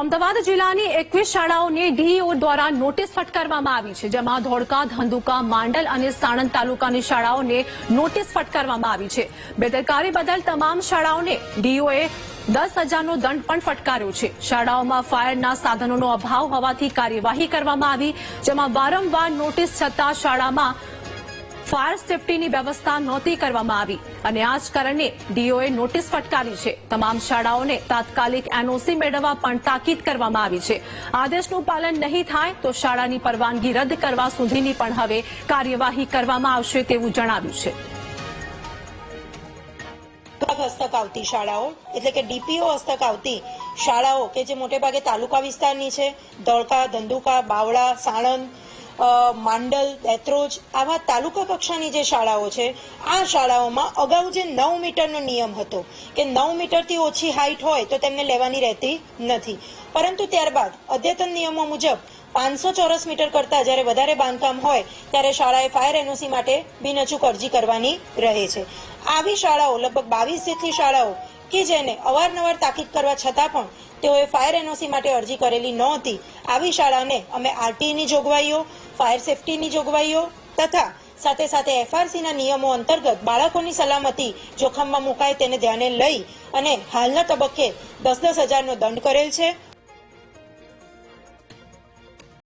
અમદાવાદ જિલ્લાની એકવીસ શાળાઓને ડીઈઓ દ્વારા નોટિસ ફટકારવામાં આવી છે, જેમાં ધોળકા, ધંધુકા, માંડલ અને સાણંદ તાલુકાની શાળાઓને નોટિસ ફટકારવામાં આવી છે. બેદરકારી બદલ તમામ શાળાઓને ડીઈઓએ દસ હજારનો દંડ પણ ફટકાર્યો છે. શાળાઓમાં ફાયરના સાધનોનો અભાવ હોવાથી કાર્યવાહી કરવામાં આવી, જેમાં વારંવાર નોટિસ છતાં શાળામાં ફાયર સેફટીની વ્યવસ્થા નહોતી કરવામાં આવી. અને આ જ કારણે ડીઓએ નોટિસ ફટકારી છે. તમામ શાળાઓને તાત્કાલિક એનઓસી મેળવવા પણ તાકીદ કરવામાં આવી છે. આદેશનું પાલન નહીં થાય તો શાળાની પરવાનગી રદ કરવા સુધીની પણ હવે કાર્યવાહી કરવામાં આવશે તેવું જણાવ્યું છે. હસ્તક આવતી શાળાઓ, એટલે કે ડીપીઓ હસ્તક આવતી શાળાઓ, કે જે મોટે ભાગે તાલુકા વિસ્તારની છે ધોળકા ધંધુકા, બાવળા, સાણંદ માંડલ, દેત્રોજ, આવા તાલુકા કક્ષાની જે શાળાઓ છે, આ શાળાઓમાં અગાઉ જે નવ મીટરનો નિયમ હતો કે નવ મીટરથી ઓછી હાઇટ હોય તો તેમને લેવાની રહેતી નથી. પરંતુ ત્યારબાદ અદ્યતન નિયમો મુજબ પાંચસો ચોરસ મીટર કરતા જ્યારે વધારે બાંધકામ હોય ત્યારે શાળાએ ફાયર એનઓસી માટે બિનઅચૂક અરજી કરવાની રહે છે. આવી શાળાઓ લગભગ બાવીસ જેટલી શાળાઓ કે જેને અવારનવાર તાકીદ કરવા છતાં પણ તેઓએ ફાયર એનઓસી માટે અરજી કરેલી નહોતી. આવી શાળાને અમે આરટીની જોગવાઈઓ, ફાયર સેફટીની જોગવાઈઓ તથા સાથે સાથે એફઆરસીના નિયમો અંતર્ગત બાળકોની સલામતી જોખમમાં મુકાય તેને ધ્યાને લઈ અને હાલના તબક્કે દસ દસ હજારનો દંડ કરેલ છે.